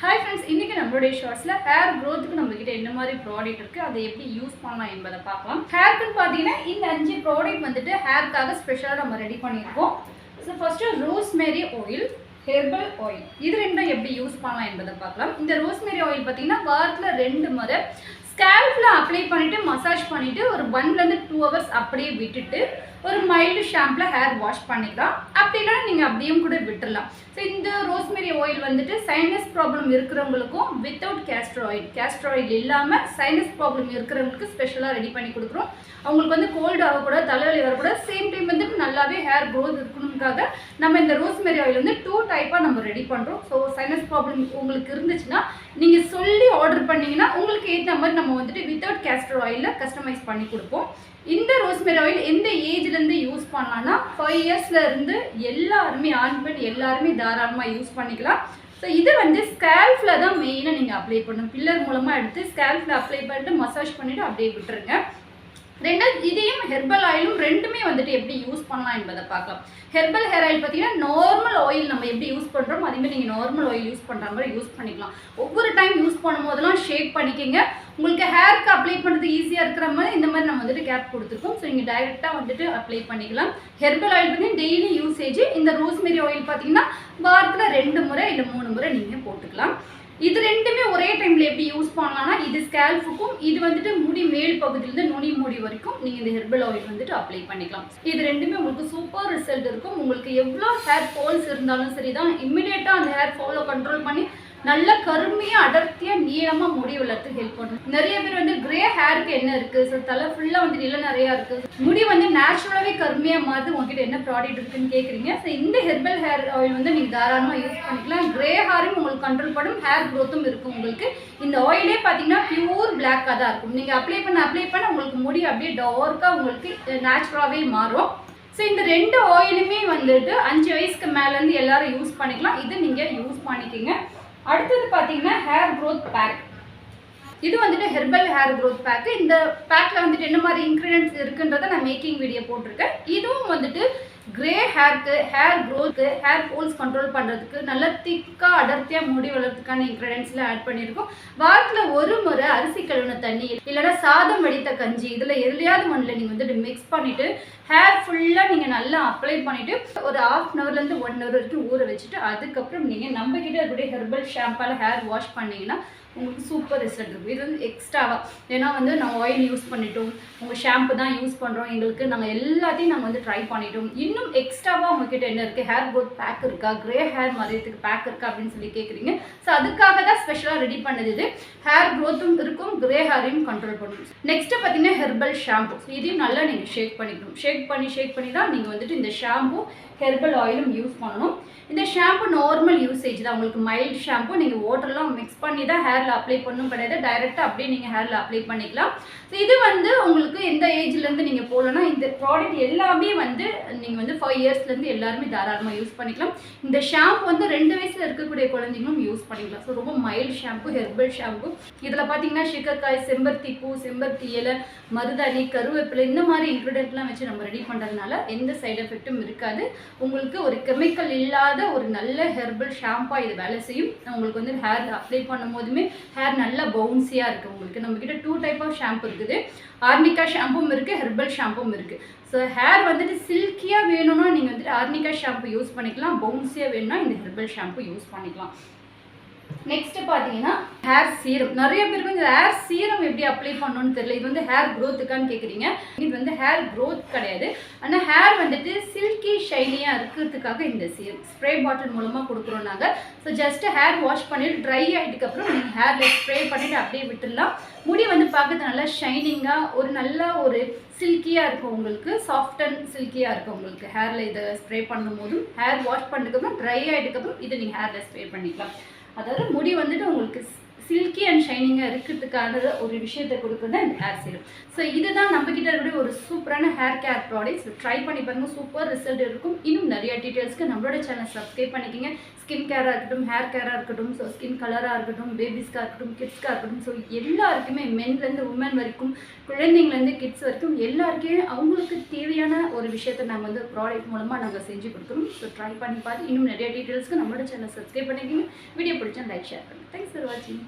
Hi friends இன்றைக்கி நம்மளுடைய ஷார்ட்ஸில் ஹேர் க்ரோத்துக்கு நம்மக்கிட்ட என்ன மாதிரி ப்ராடக்ட் இருக்குது அதை எப்படி யூஸ் பண்ணலாம் என்பதை பார்க்கலாம். ஹேர்க்குன்னு பார்த்தீங்கன்னா இந்த அஞ்சு ப்ராடக்ட் வந்துட்டு ஹேர்க்காக ஸ்பெஷலாக நம்ம ரெடி பண்ணியிருக்கோம். So first rosemary oil herbal oil இது ரெண்டும் எப்படி யூஸ் பண்ணலாம் என்பதை பார்க்கலாம். இந்த ரோஸ்மேரி ஆயில் பார்த்தீங்கன்னா வாரத்தில் ரெண்டு முறை ஸ்கேல்ஃபில் அப்ளை பண்ணிவிட்டு மசாஜ் பண்ணிவிட்டு ஒரு ஒன்லேருந்து டூ ஹவர்ஸ் அப்படியே விட்டுட்டு ஒரு மைல்டு ஷாம்பில் ஹேர் வாஷ் பண்ணிக்கலாம். அப்படி இல்லைனா நீங்கள் அப்படியும் கூட விட்டுடலாம் ஸோ இந்த ரோஸ்மெரி ஆயில் வந்துட்டு சைனஸ் ப்ராப்ளம் இருக்கிறவங்களுக்கும் without castor oil castor oil இல்லாமல் சைனஸ் ப்ராப்ளம் இருக்கிறவங்களுக்கு ஸ்பெஷலாக ரெடி பண்ணி கொடுக்குறோம். அவங்களுக்கு வந்து கோல்டு ஆகக்கூடாது தலைவலி வரக்கூடாது. சேம் டைம் வந்துட்டு நல்லாவே ஹேர் க்ரோத் இருக்கணுக்காக நம்ம இந்த ரோஸ்மெரி ஆயில் வந்து டூ டைப்பாக நம்ம ரெடி பண்ணுறோம் ஸோ சைனஸ் ப்ராப்ளம் உங்களுக்கு இருந்துச்சுன்னா நீங்கள் சொல்லி ஆர்டர் உங்களுக்கு ஏற்ற மாதிரி நம்ம வந்துட்டு வித்தவுட் கேஸ்டர் ஆயிலில் கஸ்டமைஸ் பண்ணி கொடுப்போம். இந்த ரோஸ்மெரி ஆயில் எந்த ஏஜ்லேருந்து யூஸ் பண்ணலாம்னா ஃபைவ் இயர்ஸ்லேருந்து எல்லாருமே ஆண் பெண் எல்லாருமே தாராளமாக யூஸ் பண்ணிக்கலாம். ஸோ இது வந்து ஸ்கேல்ஃபில் தான் மெயினாக நீங்கள் அப்ளை பண்ணணும். பில்லர் மூலமாக எடுத்து ஸ்கேல்ஃபில் அப்ளை பண்ணிட்டு மசாஜ் பண்ணிவிட்டு அப்படியே விட்டுருங்க. ரெண்டாவது இதையும் ஹெர்பல் ஆயிலும் ரெண்டுமே வந்துட்டு எப்படி யூஸ் பண்ணலாம் என்பதை பார்க்கலாம். ஹெர்பல் ஹேர் ஆயில் பார்த்தீங்கன்னா நார்மல் ஆயில் நம்ம எப்படி யூஸ் பண்ணுறோமோ அதேமாதிரி நீங்கள் நார்மல் ஆயில் யூஸ் பண்ணுற மாதிரி யூஸ் பண்ணிக்கலாம். ஒவ்வொரு டைம் யூஸ் பண்ணும்போதெல்லாம் ஷேக் பண்ணிக்கோங்க. உங்களுக்கு ஹேருக்கு அப்ளை பண்ணுறது ஈஸியாக இருக்கிற மாதிரி இந்த மாதிரி நம்ம வந்துட்டு கேப் கொடுத்துருக்கோம். ஸோ நீங்கள் டைரெக்டாக வந்துட்டு அப்ளை பண்ணிக்கலாம். ஹெர்பல் ஆயில் வந்து டெய்லி யூசேஜ் இந்த ரோஸ்மெரி ஆயில் பார்த்தீங்கன்னா வாரத்தில் ரெண்டு முறை இல்லை மூணு முறை நீங்கள் போட்டுக்கலாம். இது ரெண்டுமே ஒரே டைமில் எப்படி யூஸ் பண்ணலாம்னா இது ஸ்கேல்ஃபுக்கும் இது வந்துட்டு மேல் பகுதியிலேருந்து நுனி மூடி வரைக்கும் நீங்கள் இந்த ஹெர்பல் ஆயில் வந்துட்டு அப்ளை பண்ணிக்கலாம். இது ரெண்டுமே உங்களுக்கு சூப்பர் ரிசல்ட் இருக்கும். உங்களுக்கு எவ்வளோ ஹேர் ஃபால்ஸ் இருந்தாலும் சரி தான் இம்மிடியேட்டாக அந்த ஹேர் ஃபாலை கண்ட்ரோல் பண்ணி நல்ல கருமையாக அடர்த்தியாக நீளமாக முடி வளர்த்துக்கு ஹெல்ப் பண்ணும். நிறைய பேர் வந்து கிரே ஹேருக்கு என்ன இருக்குது ஸோ தலை ஃபுல்லாக வந்து நில நிறையா இருக்குது முடி வந்து நேச்சுரலாகவே கருமையாக மாறுது. உங்ககிட்ட என்ன ப்ராடக்ட் இருக்குன்னு கேட்குறீங்க ஸோ இந்த ஹெர்பல் ஹேர் ஆயில் வந்து நீங்கள் தாராளமாக யூஸ் பண்ணிக்கலாம். கிரே ஹேரும் உங்களுக்கு கண்ட்ரோல் பண்ணும் ஹேர் க்ரோத்தும் இருக்கும் உங்களுக்கு. இந்த ஆயிலே பார்த்தீங்கன்னா பியூர் பிளாக்காக தான் இருக்கும். நீங்கள் அப்ளை பண்ண அப்ளை பண்ண உங்களுக்கு முடி அப்படியே டார்க்காக உங்களுக்கு eh, நேச்சுரலாகவே மாறும். ஸோ இந்த ரெண்டு ஆயிலுமே வந்துட்டு அஞ்சு வயசுக்கு மேலேருந்து எல்லாரும் யூஸ் பண்ணிக்கலாம். இது நீங்கள் யூஸ் பண்ணிக்கோங்க. அடுத்தது பார்த்தீங்கன்னா ஹேர் க்ரோத் பேக் இது வந்துட்டு ஹெர்பல் ஹேர் க்ரோத் பேக்கு இந்த பேக்கில் வந்துட்டு என்ன மாதிரி இன்க்ரீடியன்ஸ் இருக்குன்றதை நான் மேக்கிங் வீடியோ போட்டிருக்கேன். இதுவும் வந்துட்டு grey ஹேர்க்கு hair growth hair falls control பண்ணுறதுக்கு நல்ல திக்காக அடர்த்தியாக முடி வளர்றதுக்கான இன்க்ரீடியன்ஸில் ஆட் பண்ணியிருக்கோம். வாரத்தில் ஒரு முறை அரிசி கழுவின தண்ணி இல்லைன்னா சாதம் வடித்த கஞ்சி இதில் எதுலையாவது ஒன்றில் நீங்கள் வந்துட்டு மிக்ஸ் பண்ணிவிட்டு ஹேர் ஃபுல்லாக நீங்கள் நல்லா அப்ளை பண்ணிவிட்டு ஒரு ஆஃப் அன் ஹவர்லேருந்து ஒன் ஹவர் வரைக்கும் ஊற வச்சுட்டு அதுக்கப்புறம் நீங்கள் நம்மக்கிட்ட இருக்கக்கூடிய ஹெர்பல் ஷாம்பால் ஹேர் வாஷ் பண்ணிங்கன்னா உங்களுக்கு சூப்பர் ரிசல்ட் இருக்கும். இது வந்து எக்ஸ்ட்ராவாக ஏன்னா வந்து நாங்கள் ஆயில் யூஸ் பண்ணிட்டோம். உங்கள் ஷாம்பு தான் யூஸ் பண்ணுறோம் எங்களுக்கு நாங்கள் எல்லாத்தையும் நாங்கள் வந்து ட்ரை பண்ணிட்டோம். இன்னும் எக்ஸ்ட்ராவாக உங்ககிட்ட என்ன இருக்குது ஹேர் க்ரோத் பேக் இருக்கா? கிரே ஹேர் மாதிரியத்துக்கு பேக் இருக்கா அப்படின்னு சொல்லி கேட்குறீங்க ஸோ அதுக்காக தான் ஸ்பெஷலாக ரெடி பண்ணது இது. ஹேர் க்ரோத்தும் இருக்கும் கிரே ஹேரையும் கண்ட்ரோல் பண்ணும். நெக்ஸ்ட்டு பார்த்தீங்கன்னா ஹெர்பல் ஷாம்பு இதையும் நல்லா நீங்கள் ஷேக் பண்ணிக்கணும். ஷேக் பண்ணி ஷேக் பண்ணி தான் நீங்கள் வந்துட்டு இந்த ஷாம்பு ஹெர்பல் ஆயிலும் யூஸ் பண்ணணும். இந்த ஷாம்பு நார்மல் யூசேஜ் தான். உங்களுக்கு மைல்டு ஷாம்பு நீங்கள் வாட்டர்லாம் மிக்ஸ் பண்ணி தான் ஹேரில் அப்ளை பண்ணணும் கிடையாது. டைரெக்டாக அப்படியே நீங்கள் ஹேரில் அப்ளை பண்ணிக்கலாம். ஸோ இது வந்து உங்களுக்கு எந்த ஏஜ்லேருந்து நீங்கள் போகலன்னா இந்த ப்ராடக்ட் எல்லாமே வந்து நீங்கள் வந்து ஃபைவ் இயர்ஸ்லேருந்து எல்லாருமே தாராளமாக யூஸ் பண்ணிக்கலாம். இந்த ஷாம்பு வந்து ரெண்டு வயசில் இருக்கக்கூடிய குழந்தைங்களும் யூஸ் பண்ணிக்கலாம். ஸோ ரொம்ப மைல்டு ஷாம்பு ஹெர்பல் ஷாம்பு இதில் பார்த்தீங்கன்னா சிக்கக்காய் செம்பருத்தி பூ செம்பருத்தி இலை மருதாணி கருவேப்பிலை இந்த மாதிரி இன்க்ரீடியன்ட்லாம் வச்சு நம்ம ரெடி பண்ணுறதுனால எந்த சைடு எஃபெக்ட்டும் இருக்காது. உங்களுக்கு ஒரு கெமிக்கல் இல்லாத ஒரு நல்ல ஹெர்பல் ஷாம்பாக இது வேலை செய்யும். உங்களுக்கு வந்து ஹேர் அப்ளை பண்ணும் போதுமே ஹேர் நல்லா பவுன்சியாக இருக்குது உங்களுக்கு நம்மக்கிட்ட டூ டைப் ஆஃப் ஷாம்பு இருக்குது. ஆர்மிக்கா ஷாம்பும் இருக்குது ஹெர்பல் ஷாம்பும் இருக்குது ஸோ ஹேர் வந்துட்டு சில்கியாக வேணும்னா நீங்கள் வந்துட்டு ஆர்னிகா ஷாம்பு யூஸ் பண்ணிக்கலாம். பவுன்ஸியாக வேணும்னா இந்த ஹெர்பல் ஷாம்பு யூஸ் பண்ணிக்கலாம். நெக்ஸ்ட் பார்த்தீங்கன்னா ஹேர் சீரம் நிறைய பேருக்கு வந்து ஹேர் சீரம் எப்படி அப்ளை பண்ணணும்னு தெரியல. இது வந்து ஹேர் க்ரோத்துக்கான்னு கேட்குறீங்க இது வந்து ஹேர் க்ரோத் கிடையாது. ஆனால் ஹேர் வந்துட்டு சில்கி ஷைனியாக இருக்கிறதுக்காக இந்த சீரம் ஸ்ப்ரே பாட்டில் மூலமாக கொடுக்குறோம் நாங்கள் ஸோ ஜஸ்ட் ஹேர் வாஷ் பண்ணிட்டு ட்ரை ஆகிட்டுக்கப்புறம் நீங்கள் ஹேரில் ஸ்ப்ரே பண்ணிவிட்டு அப்படியே விட்டுடலாம். முடி வந்து பார்க்கறது நல்லா ஷைனிங்காக ஒரு நல்ல ஒரு சில்கியாக இருக்கும் உங்களுக்கு. சாஃப்ட் அண்ட் சில்கியாக இருக்கும் உங்களுக்கு. ஹேரில் இதை ஸ்ப்ரே பண்ணும்போதும் ஹேர் வாஷ் பண்ணதுக்கப்புறம் ட்ரை ஆகிட்டுக்கப்புறம் இதை நீங்கள் ஹேரில் ஸ்ப்ரே பண்ணிக்கலாம். அதாவது முடி வந்துட்டு உங்களுக்கு சில்கி அண்ட் ஷைனிங்காக இருக்கிறதுக்கான ஒரு விஷயத்தை கொடுக்குறது இந்த ஹேர் சீரம் ஸோ இதுதான் நம்ம கிட்ட இருக்கக்கூடிய ஒரு சூப்பரான ஹேர் கேர் ப்ராடக்ட்ஸ் ட்ரை பண்ணி பாருங்கள் சூப்பர் ரிசல்ட் இருக்கும். இன்னும் நிறைய டீட்டெயில்ஸ்க்கு நம்மளோட சேனல் சப்ஸ்கிரைப் பண்ணிக்கிங்க. ஸ்கின் கேராக இருக்கட்டும் ஹேர் கேராக இருக்கட்டும் ஸோ ஸ்கின் கலராக இருக்கட்டும் பேபிஸ்க்காக இருக்கட்டும் கிட்ஸ்க்காக இருக்கட்டும் ஸோ எல்லாருக்குமே மென்லேருந்து உமன் வரைக்கும் குழந்தைங்கலேருந்து கிட்ஸ் வரைக்கும் எல்லாருக்குமே அவங்களுக்கு தேவையான ஒரு விஷயத்தை நாங்கள் வந்து ப்ராடக்ட் மூலமாக நாங்கள் செஞ்சு கொடுக்குறோம். ஸோ ட்ரை பண்ணி பார்த்து இன்னும் நிறைய டீட்டெயில்ஸ்க்கு நம்மளோட சேனல் சப்ஸ்கிரைப் பண்ணிக்கிங்க. வீடியோ பிடிச்சா லைக் ஷேர் பண்ணுங்கள் தேங்க்ஸ் ஃபார் வாட்சிங்